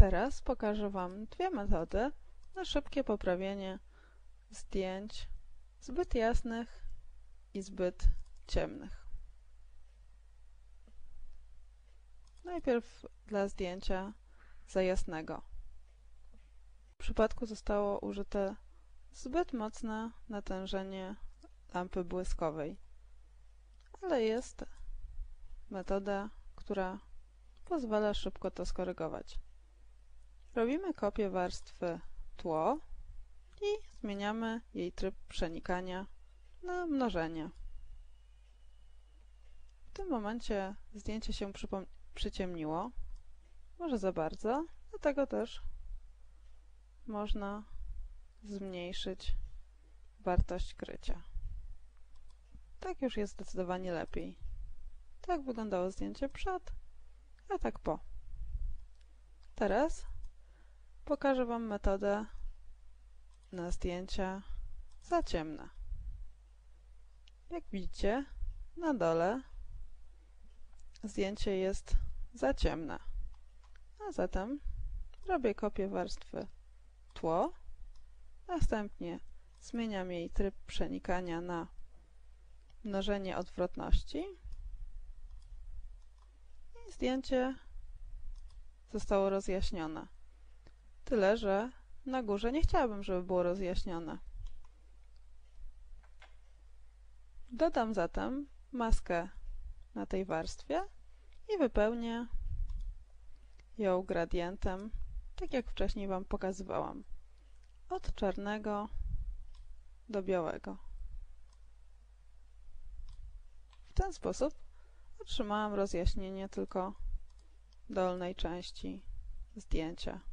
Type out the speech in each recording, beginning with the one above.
Teraz pokażę Wam dwie metody na szybkie poprawienie zdjęć zbyt jasnych i zbyt ciemnych. Najpierw dla zdjęcia za jasnego. W przypadku zostało użyte zbyt mocne natężenie lampy błyskowej, ale jest metoda, która pozwala szybko to skorygować. Robimy kopię warstwy tło i zmieniamy jej tryb przenikania na mnożenie. W tym momencie zdjęcie się przyciemniło, może za bardzo, dlatego też można zmniejszyć wartość krycia. Tak już jest zdecydowanie lepiej. Tak wyglądało zdjęcie przed, a tak po. Teraz pokażę Wam metodę na zdjęcia za ciemne. Jak widzicie, na dole zdjęcie jest za ciemne. A zatem robię kopię warstwy tło, następnie zmieniam jej tryb przenikania na mnożenie odwrotności i zdjęcie zostało rozjaśnione. Tyle, że na górze nie chciałabym, żeby było rozjaśnione. Dodam zatem maskę na tej warstwie i wypełnię ją gradientem, tak jak wcześniej Wam pokazywałam. Od czarnego do białego. W ten sposób otrzymałam rozjaśnienie tylko dolnej części zdjęcia.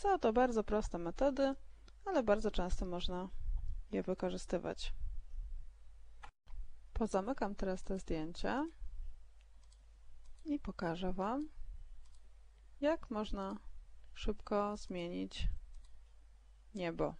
Są to bardzo proste metody, ale bardzo często można je wykorzystywać. Pozamykam teraz te zdjęcia i pokażę Wam, jak można szybko zmienić niebo.